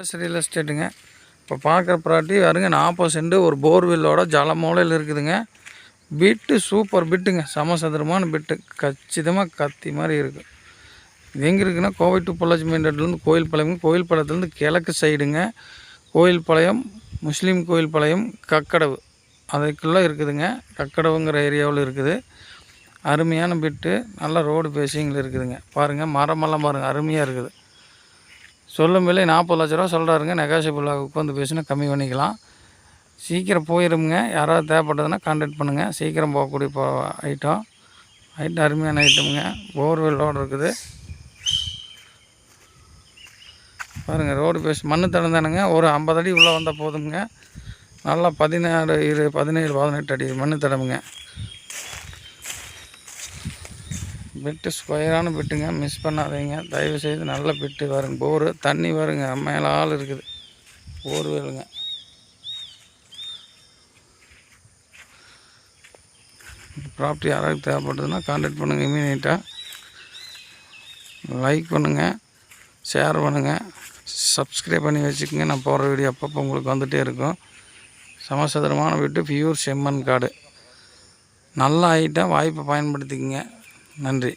Real எஸ்டேட்டுங்க இப்போ பார்க்குற property வருங்க நாற்பது சென்ட் ஒரு போர்வெல்லோட ஜலமூலையில் இருக்குதுங்க. பிட்டு சூப்பர் பிட்டுங்க சமசதுரமான பிட்டு கச்சிதமாக கத்தி மாதிரி இருக்குது இது எங்கே இருக்குன்னா கோவை டு பொள்ளாச்சி மெயின் ரோட்லேருந்து கோயில் பாளையம். கோயில் பாளையத்துலேருந்து கிழக்கு சைடுங்க கோயில் பாளையம் முஸ்லீம் கோயில் பாளையம் கக்கடவு. அதுக்குள்ளே இருக்குதுங்க. கக்கடவுங்கிற ஏரியாவில் இருக்குது. அருமையான பிட்டு நல்ல ரோடு பேசிங்கில் இருக்குதுங்க. பாருங்கள் மரமெல்லாம் பாருங்கள் அருமையாக இருக்குது. சொல்லும் விலை நாற்பது லட்ச ரூபா சொல்கிறாருங்க நெகாசியபிளாக உட்காந்து பேசினா கம்மி பண்ணிக்கலாம். சீக்கிரம் போயிருமுங்க யாராவது தேவைப்பட்டதுன்னா கான்டாக்ட் பண்ணுங்கள் சீக்கிரம் போகக்கூடிய போ ஐட்டம் ஐட்டம் அருமையான ஐட்டமுங்க போர்வெல்லோடு இருக்குது. பாருங்கள் ரோடு பேஸ் மண் தடம் தானுங்க ஒரு ஐம்பது அடி உள்ளே வந்தால் போதுங்க நல்லா பதினாறு இரு பதினேழு பதினெட்டு அடி மண் தடமுங்க பெட்டு ஸ்கொயரான பெட்டுங்க மிஸ் பண்ணாதீங்க. தயவு செய்து நல்ல பெட்டு வருங்க. போரு தண்ணி வருங்க. மேலே ஆள் இருக்குது. போர் வேலுங்க ப்ராப்பர்ட்டி யாராவது தேவைப்படுதுன்னா கான்டாக்ட் பண்ணுங்கள் இமீடியட்டாக லைக் பண்ணுங்கள் ஷேர் பண்ணுங்கள் சப்ஸ்கிரைப் பண்ணி வச்சுக்கோங்க. நான் போடுற வீடியோ அப்பப்போ உங்களுக்கு வந்துகிட்டே இருக்கும். சமசதுரமான வீட்டு பியூர் செம்மன் காடு. நல்ல ஐட்டம் வாய்ப்பை பயன்படுத்திக்கங்க. நன்றி.